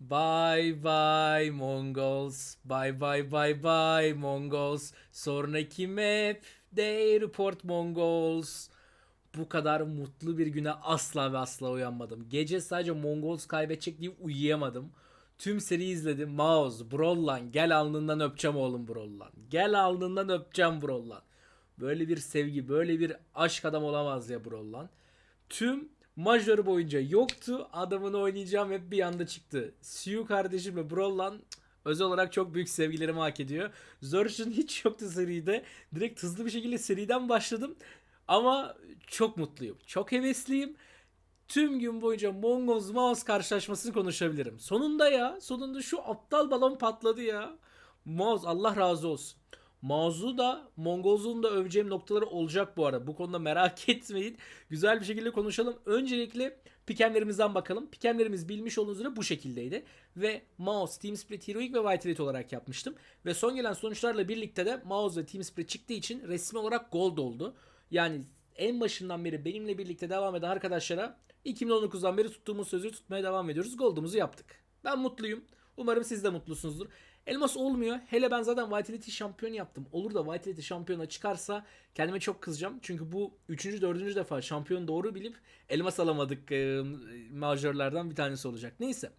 Bye bye Mongols. Bye bye bye bye Mongols. Sonraki map They Report Mongols. Bu kadar mutlu bir güne asla ve asla uyanmadım. Gece sadece Mongols kaybedecek diye uyuyamadım. Tüm seriyi izledim. Mouse, Brollan gel alnından öpeceğim oğlum Brollan. Gel alnından öpeceğim Brollan. Böyle bir sevgi, böyle bir aşk adam olamaz ya Brollan. Tüm majör boyunca yoktu. Adamını oynayacağım hep bir anda çıktı. Siu kardeşimle Brollan özel olarak çok büyük sevgilerimi hak ediyor. Zorch'un hiç yoktu seride. Direkt hızlı bir şekilde seriden başladım. Ama çok mutluyum. Çok hevesliyim. Tüm gün boyunca Mongols Mouse karşılaşmasını konuşabilirim. Sonunda ya. Sonunda şu aptal balon patladı ya. Mouse Allah razı olsun. Mouse'u da Mongolz'un da öveceğim noktaları olacak bu arada. Bu konuda merak etmeyin. Güzel bir şekilde konuşalım. Öncelikle pikemlerimizden bakalım. Pikemlerimiz bilmiş olduğunuz üzere bu şekildeydi. Ve Mouse, Team Spirit, Heroic ve White Elite olarak yapmıştım. Ve son gelen sonuçlarla birlikte de Mouse ve Team Spirit çıktığı için resmi olarak Gold oldu. Yani en başından beri benimle birlikte devam eden arkadaşlara 2019'dan beri tuttuğumuz sözü tutmaya devam ediyoruz. Gold'umuzu yaptık. Ben mutluyum. Umarım siz de mutlusunuzdur. Elmas olmuyor. Hele ben zaten Vitality şampiyon yaptım. Olur da Vitality şampiyona çıkarsa kendime çok kızacağım. Çünkü bu 3. 4. defa şampiyon doğru bilip elmas alamadık e, majörlerden bir tanesi olacak. Neyse.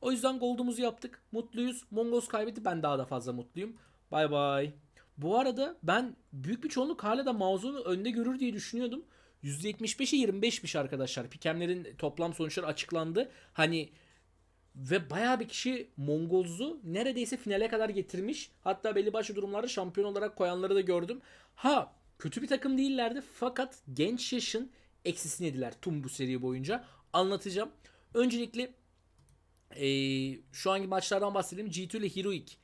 O yüzden gold'umuzu yaptık. Mutluyuz. Mongols kaybetti. Ben daha da fazla mutluyum. Bay bay. Bu arada ben büyük bir çoğunluk hala da mouse'unu önde görür diye düşünüyordum. %75'e 25'miş arkadaşlar. Pikemlerin toplam sonuçları açıklandı. Hani ve bayağı bir kişi Mongolz'u neredeyse finale kadar getirmiş. Hatta belli başlı durumlarda şampiyon olarak koyanları da gördüm. Ha kötü bir takım değillerdi fakat genç yaşın eksisini yediler tüm bu seri boyunca. Anlatacağım. Öncelikle eee, şu anki maçlardan bahsedelim. G2 ile Heroic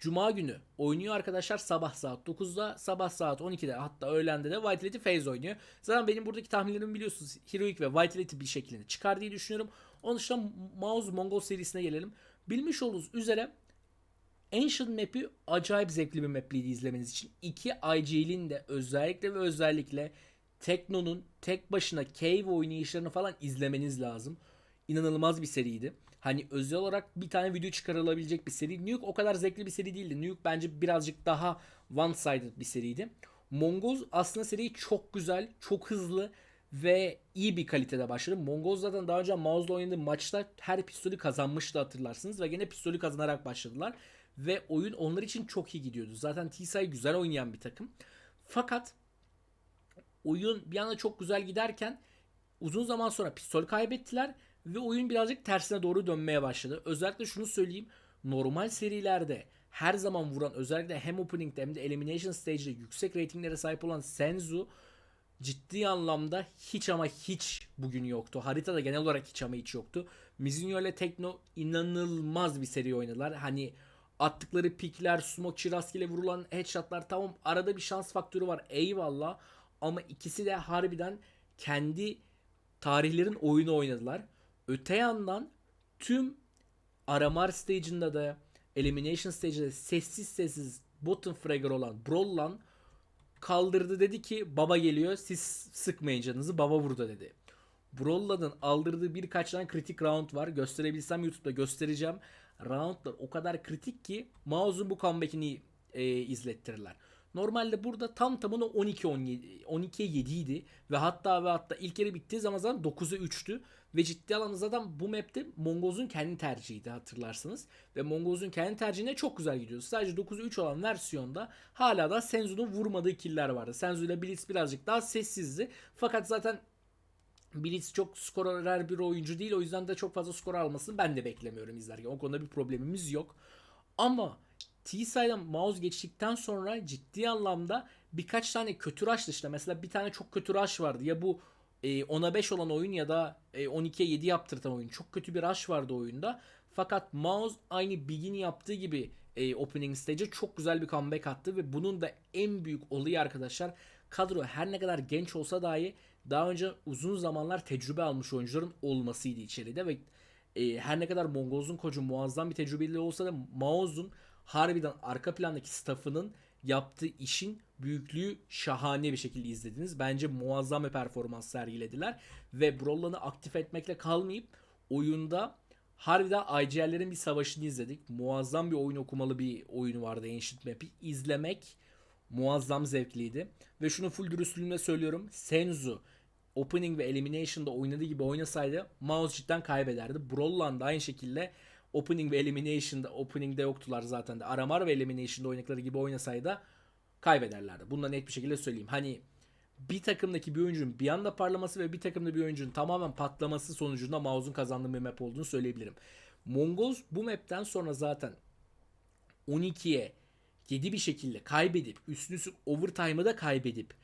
Cuma günü oynuyor arkadaşlar sabah saat 9'da sabah saat 12'de hatta öğlende de Vitality Phase oynuyor. Zaten benim buradaki tahminlerimi biliyorsunuz Heroic ve Vitality bir şekilde çıkar diye düşünüyorum. Onun dışında Mouse Mongol serisine gelelim. Bilmiş olduğunuz üzere Ancient Map'i acayip zevkli bir mapliydi izlemeniz için. İki IGL'in de özellikle ve özellikle Tekno'nun tek başına Cave oynayışlarını falan izlemeniz lazım. İnanılmaz bir seriydi. Hani özel olarak bir tane video çıkarılabilecek bir seri. Nuke o kadar zevkli bir seri değildi. Nuke bence birazcık daha one sided bir seriydi. Mongols aslında seriyi çok güzel, çok hızlı ve iyi bir kalitede başladı. Mongols zaten daha önce mouse'la oynadığı maçta her pistolü kazanmıştı hatırlarsınız ve gene pistolü kazanarak başladılar. Ve oyun onlar için çok iyi gidiyordu. Zaten TSI güzel oynayan bir takım. Fakat oyun bir anda çok güzel giderken uzun zaman sonra pistol kaybettiler ve oyun birazcık tersine doğru dönmeye başladı. Özellikle şunu söyleyeyim. Normal serilerde her zaman vuran özellikle hem opening'de hem de elimination stage'de yüksek ratinglere sahip olan Senzu ciddi anlamda hiç ama hiç bugün yoktu. Haritada genel olarak hiç ama hiç yoktu. Mizuno ile Tekno inanılmaz bir seri oynadılar. Hani attıkları pikler, smoke rastgele vurulan headshotlar tamam arada bir şans faktörü var eyvallah. Ama ikisi de harbiden kendi tarihlerin oyunu oynadılar. Öte yandan tüm aramar stage'inde de elimination stage'inde sessiz sessiz bottom fragger olan Brollan kaldırdı dedi ki baba geliyor siz sıkmayın canınızı baba burada dedi. Brollan'ın aldırdığı birkaç tane kritik round var. Gösterebilsem YouTube'da göstereceğim. Roundlar o kadar kritik ki Mouse'un bu comeback'ini e, izlettirirler. Normalde burada tam tamına 12 17 12'ye 7 idi ve hatta ve hatta ilk yarı bittiği zaman zaten 9'a 3'tü ve ciddi anlamda zaten bu map'te Mongoz'un kendi tercihiydi hatırlarsınız ve Mongoz'un kendi tercihine çok güzel gidiyordu. Sadece 9'a 3 olan versiyonda hala da Senzu'nun vurmadığı killer vardı. Senzu ile Blitz birazcık daha sessizdi. Fakat zaten Blitz çok skorer bir oyuncu değil. O yüzden de çok fazla skor almasını ben de beklemiyorum izlerken. O konuda bir problemimiz yok. Ama T-Side'dan mouse geçtikten sonra ciddi anlamda birkaç tane kötü rush dışında mesela bir tane çok kötü rush vardı. Ya bu e, 10'a 5 olan oyun ya da e, 12'ye 7 yaptırtan oyun. Çok kötü bir rush vardı oyunda. Fakat Mouse aynı Big'in yaptığı gibi e, opening stage'e çok güzel bir comeback attı ve bunun da en büyük olayı arkadaşlar kadro her ne kadar genç olsa dahi daha önce uzun zamanlar tecrübe almış oyuncuların olmasıydı içeride ve e, her ne kadar Mongolz'un kocu muazzam bir tecrübeli olsa da Maoz'un harbiden arka plandaki staffının yaptığı işin büyüklüğü şahane bir şekilde izlediniz. Bence muazzam bir performans sergilediler ve Brollan'ı aktif etmekle kalmayıp oyunda Harbiden IGL'lerin bir savaşını izledik. Muazzam bir oyun okumalı bir oyunu vardı Ancient Map'i. İzlemek muazzam zevkliydi. Ve şunu full dürüstlüğümle söylüyorum. Senzu Opening ve Elimination'da oynadığı gibi oynasaydı Mouse cidden kaybederdi. Brollan da aynı şekilde Opening ve Elimination'da Opening'de yoktular zaten de. Aramar ve Elimination'da oynadıkları gibi oynasaydı kaybederlerdi. Bunu da net bir şekilde söyleyeyim. Hani bir takımdaki bir oyuncunun bir anda parlaması ve bir takımda bir oyuncunun tamamen patlaması sonucunda Mouse'un kazandığı bir map olduğunu söyleyebilirim. Mongols bu map'ten sonra zaten 12'ye 7 bir şekilde kaybedip üstüne üstlük overtime'ı da kaybedip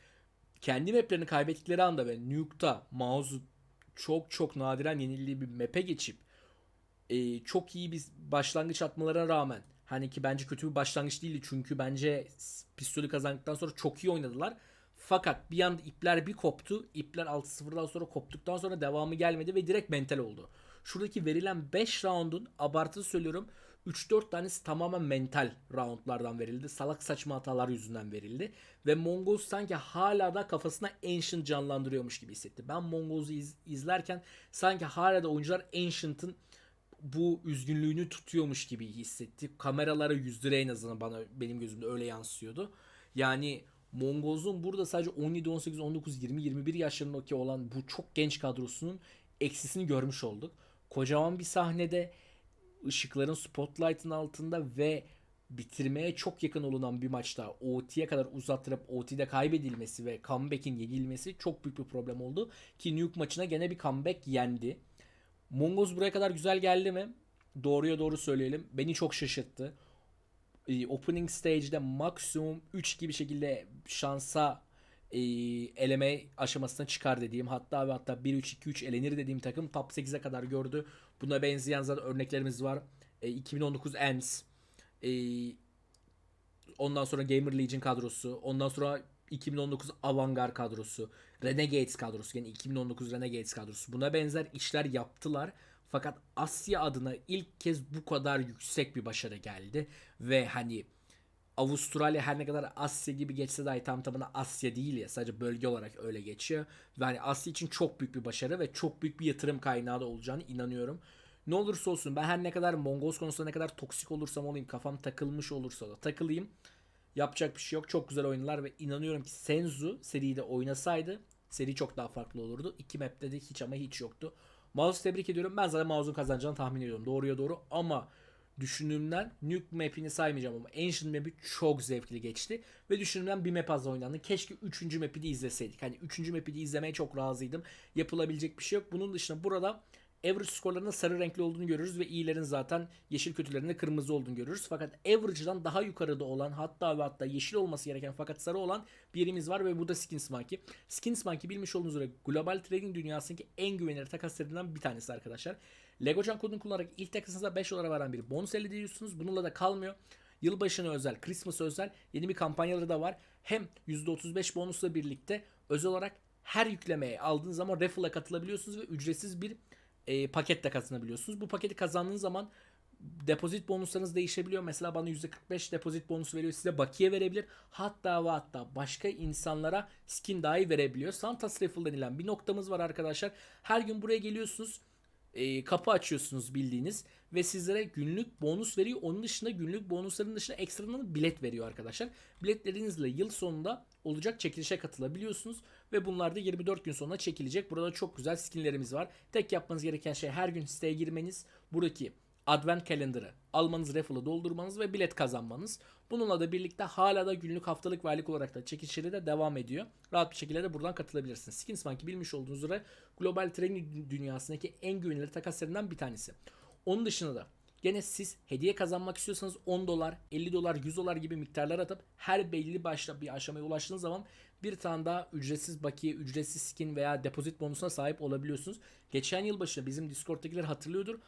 kendi maplerini kaybettikleri anda ve Nuke'da Mouse'u çok çok nadiren yenildiği bir map'e geçip e, çok iyi bir başlangıç atmalarına rağmen hani ki bence kötü bir başlangıç değildi çünkü bence pistolü kazandıktan sonra çok iyi oynadılar. Fakat bir anda ipler bir koptu. İpler 6-0'dan sonra koptuktan sonra devamı gelmedi ve direkt mental oldu. Şuradaki verilen 5 roundun abartılı söylüyorum 3-4 tanesi tamamen mental roundlardan verildi. Salak saçma hatalar yüzünden verildi. Ve Mongols sanki hala da kafasına Ancient canlandırıyormuş gibi hissetti. Ben Mongols'u iz- izlerken sanki hala da oyuncular Ancient'ın bu üzgünlüğünü tutuyormuş gibi hissetti. Kameralara yüzdüre en azından bana benim gözümde öyle yansıyordu. Yani Mongolz'un burada sadece 17, 18, 19, 20, 21 yaşlarındaki olan bu çok genç kadrosunun eksisini görmüş olduk. Kocaman bir sahnede ışıkların spotlight'ın altında ve bitirmeye çok yakın olunan bir maçta OT'ye kadar uzattırıp OT'de kaybedilmesi ve comeback'in yenilmesi çok büyük bir problem oldu. Ki Nuke maçına gene bir comeback yendi. Mongols buraya kadar güzel geldi mi? Doğruya doğru söyleyelim. Beni çok şaşırttı. E, Opening stage'de maksimum 3 gibi şekilde şansa e, eleme aşamasına çıkar dediğim hatta ve hatta 1-3-2-3 elenir dediğim takım top 8'e kadar gördü. Buna benzeyen zaten örneklerimiz var. E, 2019 Ends. E, ondan sonra Gamer Legion kadrosu. Ondan sonra 2019 Avantgarde kadrosu. Renegades kadrosu. Yani 2019 Renegades kadrosu. Buna benzer işler yaptılar. Fakat Asya adına ilk kez bu kadar yüksek bir başarı geldi. Ve hani Avustralya her ne kadar Asya gibi geçse dahi tam tamına Asya değil ya sadece bölge olarak öyle geçiyor. Ve hani Asya için çok büyük bir başarı ve çok büyük bir yatırım kaynağı da olacağını inanıyorum. Ne olursa olsun ben her ne kadar Mongols konusunda ne kadar toksik olursam olayım kafam takılmış olursa da takılayım. Yapacak bir şey yok. Çok güzel oynadılar ve inanıyorum ki Senzu seride oynasaydı seri çok daha farklı olurdu. İki map'te de hiç ama hiç yoktu. Mouse'u tebrik ediyorum. Ben zaten Mouse'un kazanacağını tahmin ediyorum. Doğruya doğru ama düşündüğümden Nuke map'ini saymayacağım ama Ancient map'i çok zevkli geçti. Ve düşündüğümden bir map az oynandı. Keşke 3. map'i de izleseydik. Hani 3. map'i de izlemeye çok razıydım. Yapılabilecek bir şey yok. Bunun dışında burada average skorlarının sarı renkli olduğunu görürüz ve iyilerin zaten yeşil kötülerin de kırmızı olduğunu görürüz. Fakat average'dan daha yukarıda olan hatta ve hatta yeşil olması gereken fakat sarı olan bir yerimiz var ve bu da Skins Monkey. Skins Monkey bilmiş olduğunuz üzere global trading dünyasındaki en güvenilir takaslarından bir tanesi arkadaşlar. Legocan kodunu kullanarak ilk takasınıza 5 dolara veren bir bonus elde ediyorsunuz. Bununla da kalmıyor. Yılbaşına özel, Christmas özel yeni bir kampanyaları da var. Hem %35 bonusla birlikte özel olarak her yüklemeye aldığınız zaman raffle'a katılabiliyorsunuz ve ücretsiz bir e, paket de kazanabiliyorsunuz. Bu paketi kazandığınız zaman depozit bonuslarınız değişebiliyor. Mesela bana %45 depozit bonusu veriyor. Size bakiye verebilir. Hatta ve hatta başka insanlara skin dahi verebiliyor. Santas Raffle denilen bir noktamız var arkadaşlar. Her gün buraya geliyorsunuz. E, kapı açıyorsunuz bildiğiniz ve sizlere günlük bonus veriyor. Onun dışında günlük bonusların dışında ekstradan bilet veriyor arkadaşlar. Biletlerinizle yıl sonunda olacak çekilişe katılabiliyorsunuz ve bunlar da 24 gün sonra çekilecek. Burada çok güzel skinlerimiz var. Tek yapmanız gereken şey her gün siteye girmeniz. Buradaki Advent Calendar'ı almanız, raffle'ı doldurmanız ve bilet kazanmanız. Bununla da birlikte hala da günlük, haftalık ve aylık olarak da çekilişleri de devam ediyor. Rahat bir şekilde de buradan katılabilirsiniz. Skins Monkey bilmiş olduğunuz üzere global trading dünyasındaki en güvenilir takaslarından bir tanesi. Onun dışında da Gene siz hediye kazanmak istiyorsanız 10 dolar, 50 dolar, 100 dolar gibi miktarlar atıp her belli başta bir aşamaya ulaştığınız zaman bir tane daha ücretsiz bakiye, ücretsiz skin veya depozit bonusuna sahip olabiliyorsunuz. Geçen yıl başı bizim Discord'dakiler hatırlıyordur.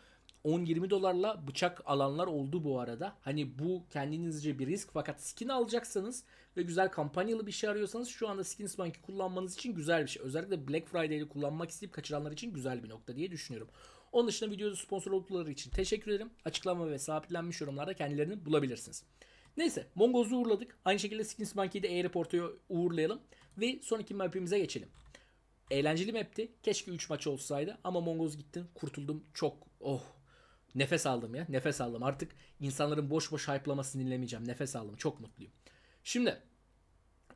10-20 dolarla bıçak alanlar oldu bu arada. Hani bu kendinizce bir risk fakat skin alacaksanız ve güzel kampanyalı bir şey arıyorsanız şu anda Skins Monkey kullanmanız için güzel bir şey. Özellikle Black Friday'de kullanmak isteyip kaçıranlar için güzel bir nokta diye düşünüyorum. Onun dışında videoda sponsor oldukları için teşekkür ederim. Açıklama ve sabitlenmiş yorumlarda kendilerini bulabilirsiniz. Neyse Mongoz'u uğurladık. Aynı şekilde Skins Monkey'i de Airport'a uğurlayalım. Ve sonraki map'imize geçelim. Eğlenceli map'ti. Keşke 3 maç olsaydı ama Mongoz gittin kurtuldum çok oh Nefes aldım ya. Nefes aldım. Artık insanların boş boş hype'lamasını dinlemeyeceğim. Nefes aldım. Çok mutluyum. Şimdi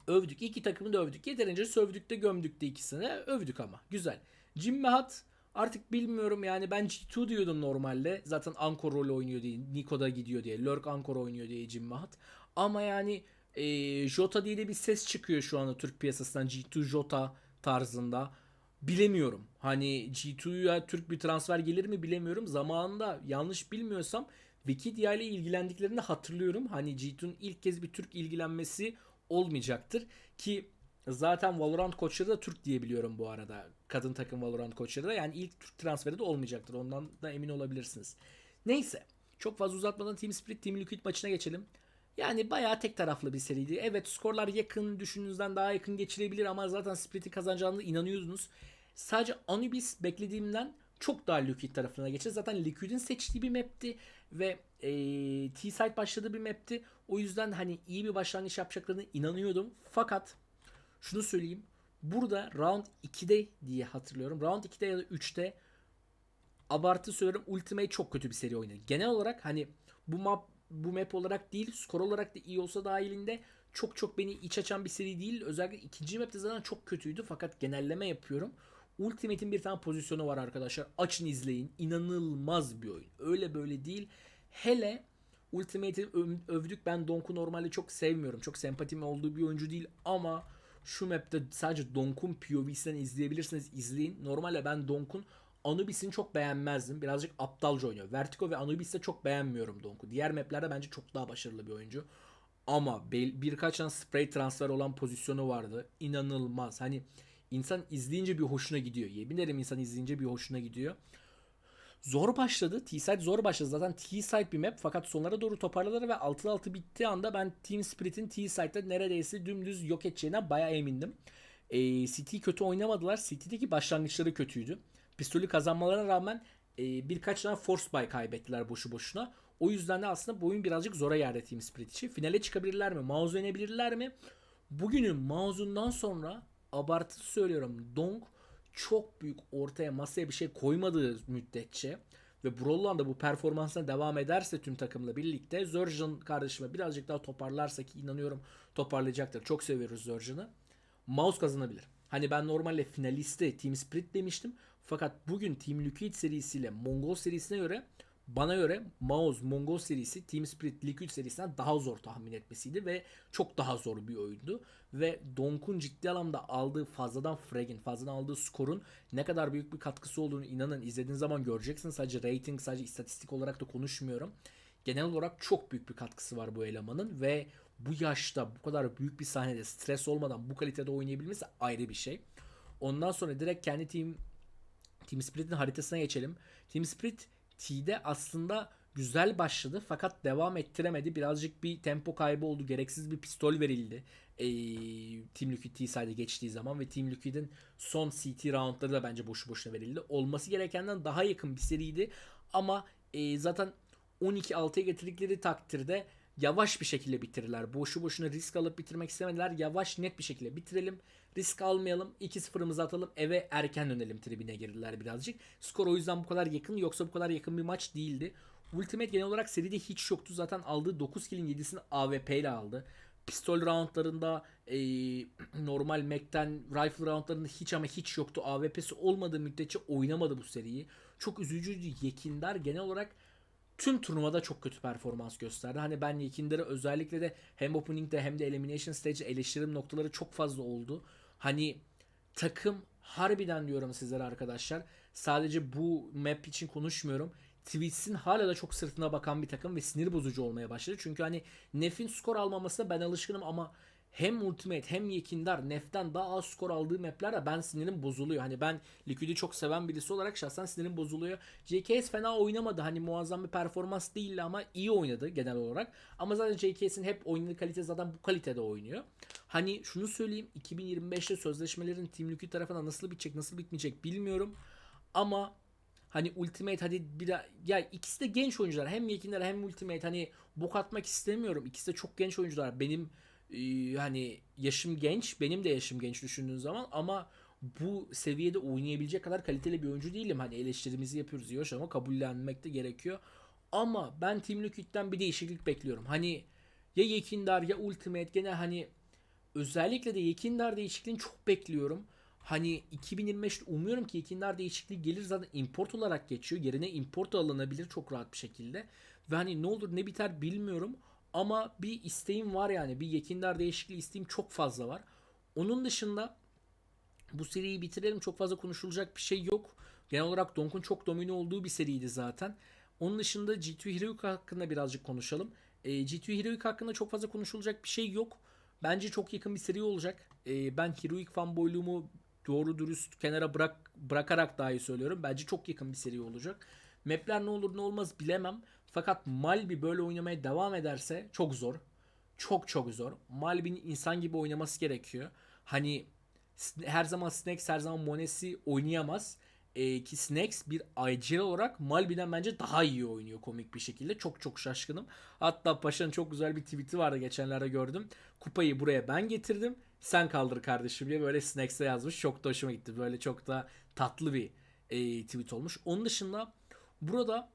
övdük. İki takımı da övdük. Yeterince sövdük de gömdük de ikisini. Övdük ama. Güzel. Jim Mehat artık bilmiyorum yani ben G2 diyordum normalde. Zaten Ankor rolü oynuyor diye. Niko'da gidiyor diye. Lurk Ankor oynuyor diye Jim Mehat. Ama yani e, Jota diye de bir ses çıkıyor şu anda Türk piyasasından. G2 Jota tarzında. Bilemiyorum. Hani G2'ya Türk bir transfer gelir mi bilemiyorum. Zamanında yanlış bilmiyorsam Wikidia ile ilgilendiklerini hatırlıyorum. Hani G2'nun ilk kez bir Türk ilgilenmesi olmayacaktır. Ki zaten Valorant koçları da Türk diye biliyorum bu arada. Kadın takım Valorant koçları da. Yani ilk Türk transferi de olmayacaktır. Ondan da emin olabilirsiniz. Neyse. Çok fazla uzatmadan Team Spirit Team Liquid maçına geçelim. Yani bayağı tek taraflı bir seriydi. Evet skorlar yakın düşündüğünüzden daha yakın geçilebilir ama zaten Split'i kazanacağına inanıyordunuz. Sadece Anubis beklediğimden çok daha Liquid tarafına geçti. Zaten Liquid'in seçtiği bir map'ti ve e, T-Side başladığı bir map'ti. O yüzden hani iyi bir başlangıç yapacaklarına inanıyordum. Fakat şunu söyleyeyim. Burada round 2'de diye hatırlıyorum. Round 2'de ya da 3'te abartı söylüyorum Ultimate çok kötü bir seri oynadı. Genel olarak hani bu map bu map olarak değil skor olarak da iyi olsa dahilinde çok çok beni iç açan bir seri değil. Özellikle ikinci map'te zaten çok kötüydü fakat genelleme yapıyorum. Ultimate'in bir tane pozisyonu var arkadaşlar. Açın izleyin. İnanılmaz bir oyun. Öyle böyle değil. Hele Ultimate'i öv- övdük. Ben Donk'u normalde çok sevmiyorum. Çok sempatim olduğu bir oyuncu değil ama şu map'te sadece Donk'un POV'sinden izleyebilirsiniz. izleyin. Normalde ben Donk'un Anubis'ini çok beğenmezdim. Birazcık aptalca oynuyor. Vertigo ve Anubis'te çok beğenmiyorum Donk'u. Diğer maplerde bence çok daha başarılı bir oyuncu. Ama birkaç tane spray transfer olan pozisyonu vardı. İnanılmaz. Hani insan izleyince bir hoşuna gidiyor. Yemin ederim insan izleyince bir hoşuna gidiyor. Zor başladı. T-Side zor başladı. Zaten T-Side bir map fakat sonlara doğru toparladılar ve 6'da 6 bittiği anda ben Team Spirit'in T-Side'da neredeyse dümdüz yok edeceğine bayağı emindim. E, City kötü oynamadılar. City'deki başlangıçları kötüydü. Pistolü kazanmalarına rağmen e, birkaç tane force buy kaybettiler boşu boşuna. O yüzden de aslında bu oyun birazcık zora yerde Team Spirit için. Finale çıkabilirler mi? Mouse yenebilirler mi? Bugünün mouse'undan sonra abartı söylüyorum. Dong çok büyük ortaya masaya bir şey koymadığı müddetçe ve Brollan da bu performansına devam ederse tüm takımla birlikte Zerjan kardeşime birazcık daha toparlarsa ki inanıyorum toparlayacaktır. Çok seviyoruz Zerjan'ı. Mouse kazanabilir. Hani ben normalde finaliste Team Spirit demiştim. Fakat bugün Team Liquid serisiyle Mongol serisine göre bana göre Mouse Mongol serisi Team Spirit Liquid serisinden daha zor tahmin etmesiydi ve çok daha zor bir oyundu. Ve Donk'un ciddi anlamda aldığı fazladan fragin, fazladan aldığı skorun ne kadar büyük bir katkısı olduğunu inanın izlediğiniz zaman göreceksiniz. Sadece rating, sadece istatistik olarak da konuşmuyorum. Genel olarak çok büyük bir katkısı var bu elemanın ve bu yaşta bu kadar büyük bir sahnede stres olmadan bu kalitede oynayabilmesi ayrı bir şey. Ondan sonra direkt kendi team Team Spirit'in haritasına geçelim. Team Spirit T'de aslında güzel başladı fakat devam ettiremedi. Birazcık bir tempo kaybı oldu. Gereksiz bir pistol verildi. Ee, Team Liquid T-Side'e geçtiği zaman ve Team Liquid'in son CT roundları da bence boşu boşuna verildi. Olması gerekenden daha yakın bir seriydi. Ama e, zaten 12-6'ya getirdikleri takdirde yavaş bir şekilde bitirirler. Boşu boşuna risk alıp bitirmek istemediler. Yavaş net bir şekilde bitirelim. Risk almayalım. 2-0'ımızı atalım. Eve erken dönelim tribine girdiler birazcık. Skor o yüzden bu kadar yakın. Yoksa bu kadar yakın bir maç değildi. Ultimate genel olarak seride hiç yoktu. Zaten aldığı 9 kill'in 7'sini AWP ile aldı. Pistol roundlarında e, normal Mac'ten rifle roundlarında hiç ama hiç yoktu. AWP'si olmadığı müddetçe oynamadı bu seriyi. Çok üzücüydü. Yekindar genel olarak tüm turnuvada çok kötü performans gösterdi. Hani ben Yekindar'ı özellikle de hem opening'de hem de elimination stage'de eleştirim noktaları çok fazla oldu. Hani takım harbiden diyorum sizlere arkadaşlar. Sadece bu map için konuşmuyorum. Twitch'in hala da çok sırtına bakan bir takım ve sinir bozucu olmaya başladı. Çünkü hani Nef'in skor almamasına ben alışkınım ama hem Ultimate hem Yekindar Nef'ten daha az skor aldığı maplerde ben sinirim bozuluyor. Hani ben Liquid'i çok seven birisi olarak şahsen sinirim bozuluyor. JKS fena oynamadı. Hani muazzam bir performans değildi ama iyi oynadı genel olarak. Ama zaten JKS'in hep oynadığı kalite zaten bu kalitede oynuyor. Hani şunu söyleyeyim 2025'te sözleşmelerin Team Liquid tarafından nasıl bitecek nasıl bitmeyecek bilmiyorum. Ama hani Ultimate hadi bir ya ikisi de genç oyuncular. Hem Yekinler hem Ultimate hani bok atmak istemiyorum. İkisi de çok genç oyuncular. Benim hani yaşım genç, benim de yaşım genç düşündüğün zaman ama bu seviyede oynayabilecek kadar kaliteli bir oyuncu değilim. Hani eleştirimizi yapıyoruz diyor ama kabullenmek de gerekiyor. Ama ben Team Liquid'den bir değişiklik bekliyorum. Hani ya Yekindar ya Ultimate gene hani özellikle de Yekindar değişikliğini çok bekliyorum. Hani 2025'te umuyorum ki Yekindar değişikliği gelir zaten import olarak geçiyor. Yerine import alınabilir çok rahat bir şekilde. Ve hani ne olur ne biter bilmiyorum. Ama bir isteğim var yani. Bir Yekindar değişikliği isteğim çok fazla var. Onun dışında bu seriyi bitirelim. Çok fazla konuşulacak bir şey yok. Genel olarak Donk'un çok domine olduğu bir seriydi zaten. Onun dışında G2 Heroic hakkında birazcık konuşalım. E, G2 Heroic hakkında çok fazla konuşulacak bir şey yok. Bence çok yakın bir seri olacak. E, ben Heroic fanboyluğumu doğru dürüst kenara bırak bırakarak dahi söylüyorum. Bence çok yakın bir seri olacak. Map'ler ne olur ne olmaz bilemem. Fakat Malbi böyle oynamaya devam ederse çok zor. Çok çok zor. Malbi'nin insan gibi oynaması gerekiyor. Hani her zaman Snacks her zaman Monesi oynayamaz. Ee, ki Snacks bir IGL olarak Malbi'den bence daha iyi oynuyor komik bir şekilde. Çok çok şaşkınım. Hatta Paşa'nın çok güzel bir tweet'i vardı geçenlerde gördüm. Kupayı buraya ben getirdim. Sen kaldır kardeşim diye böyle Snacks'e yazmış. Çok da hoşuma gitti. Böyle çok da tatlı bir e, tweet olmuş. Onun dışında burada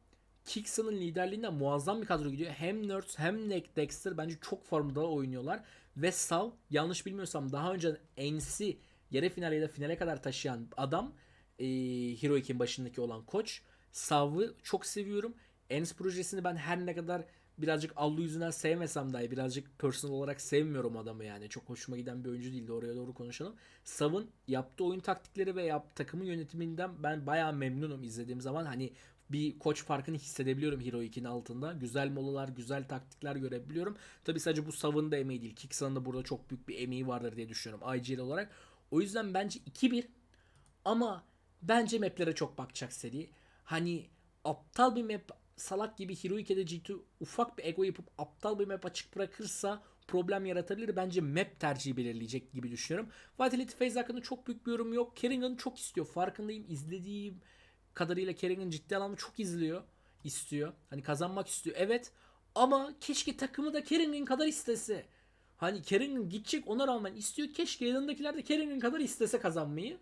Kicksa'nın liderliğinde muazzam bir kadro gidiyor. Hem Nerds hem Nick Dexter bence çok formda oynuyorlar. Ve Sav yanlış bilmiyorsam daha önce NC yarı final ya da finale kadar taşıyan adam e, Heroic'in başındaki olan koç. Sav'ı çok seviyorum. Ens projesini ben her ne kadar birazcık allı yüzünden sevmesem dahi birazcık personal olarak sevmiyorum adamı yani. Çok hoşuma giden bir oyuncu değildi. Oraya doğru konuşalım. Sav'ın yaptığı oyun taktikleri ve yap, takımın yönetiminden ben bayağı memnunum izlediğim zaman. Hani bir koç farkını hissedebiliyorum Hero 2'nin altında. Güzel molalar, güzel taktikler görebiliyorum. Tabi sadece bu Sav'ın da emeği değil. Kicksa'nın da burada çok büyük bir emeği vardır diye düşünüyorum IGL olarak. O yüzden bence 2-1 ama bence maplere çok bakacak seri. Hani aptal bir map salak gibi Heroic'e de G2 ufak bir ego yapıp aptal bir map açık bırakırsa problem yaratabilir. Bence map tercihi belirleyecek gibi düşünüyorum. Vitality Phase hakkında çok büyük bir yorum yok. Kerrigan çok istiyor. Farkındayım. İzlediğim kadarıyla Kerrigan ciddi anlamda çok izliyor. istiyor. Hani kazanmak istiyor. Evet. Ama keşke takımı da Kerrigan kadar istese. Hani Kerrigan gidecek ona rağmen istiyor. Keşke yanındakiler de Kerrigan kadar istese kazanmayı.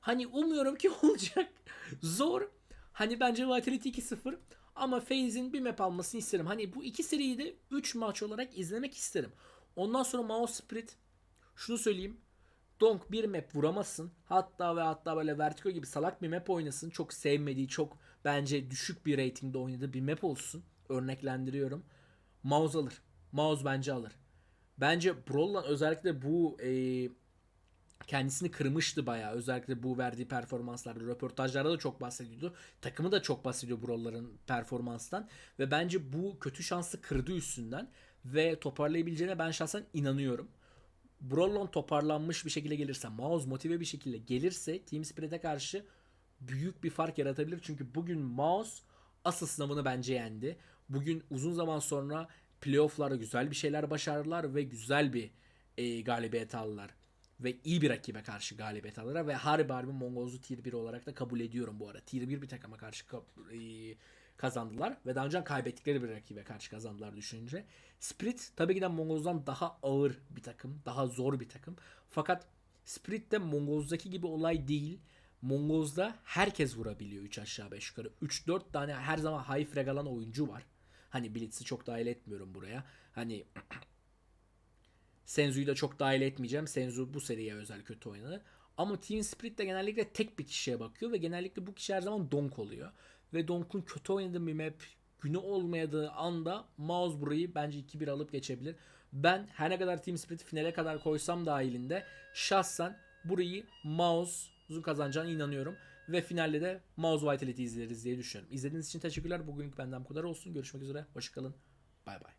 Hani umuyorum ki olacak. Zor. Hani bence Vitality 2-0 ama FaZe'in bir map almasını isterim. Hani bu iki seriyi de 3 maç olarak izlemek isterim. Ondan sonra Mouse Spirit şunu söyleyeyim. Donk bir map vuramasın. Hatta ve hatta böyle Vertigo gibi salak bir map oynasın. Çok sevmediği, çok bence düşük bir ratingde oynadığı bir map olsun. Örneklendiriyorum. Mouse alır. Mouse bence alır. Bence Brollan özellikle bu e, kendisini kırmıştı bayağı. Özellikle bu verdiği performanslarda. Röportajlarda da çok bahsediyordu. Takımı da çok bahsediyor Brollar'ın performanstan. Ve bence bu kötü şansı kırdı üstünden. Ve toparlayabileceğine ben şahsen inanıyorum. Brollon toparlanmış bir şekilde gelirse, Mouse motive bir şekilde gelirse Team Spirit'e karşı büyük bir fark yaratabilir. Çünkü bugün Mouse asıl sınavını bence yendi. Bugün uzun zaman sonra playoff'larda güzel bir şeyler başardılar ve güzel bir e, galibiyet aldılar. Ve iyi bir rakibe karşı galibiyet aldılar ve harbi harbi Mongolz'u tier 1 olarak da kabul ediyorum bu arada. Tier 1 bir takıma karşı ka- e, kazandılar ve daha önce kaybettikleri bir rakibe karşı kazandılar düşününce. Spirit tabii ki de Mongolz'dan daha ağır bir takım, daha zor bir takım. Fakat Spirit de Mongolz'daki gibi olay değil. Mongolz'da herkes vurabiliyor 3 aşağı 5 yukarı. 3-4 tane her zaman high frag alan oyuncu var. Hani Blitz'i çok dahil etmiyorum buraya. Hani Senzu'yu da çok dahil etmeyeceğim. Senzu bu seriye özel kötü oynadı. Ama Team Spirit de genellikle tek bir kişiye bakıyor ve genellikle bu kişi her zaman Donk oluyor. Ve Donk'un kötü oynadığı bir map günü olmadığı anda Mouse burayı bence 2-1 alıp geçebilir. Ben her ne kadar Team Spirit finale kadar koysam dahilinde şahsen burayı Mouse'un kazanacağına inanıyorum. Ve finalde de Mouse Vitality izleriz diye düşünüyorum. İzlediğiniz için teşekkürler. Bugünlük benden bu kadar olsun. Görüşmek üzere. Hoşçakalın. Bay bay.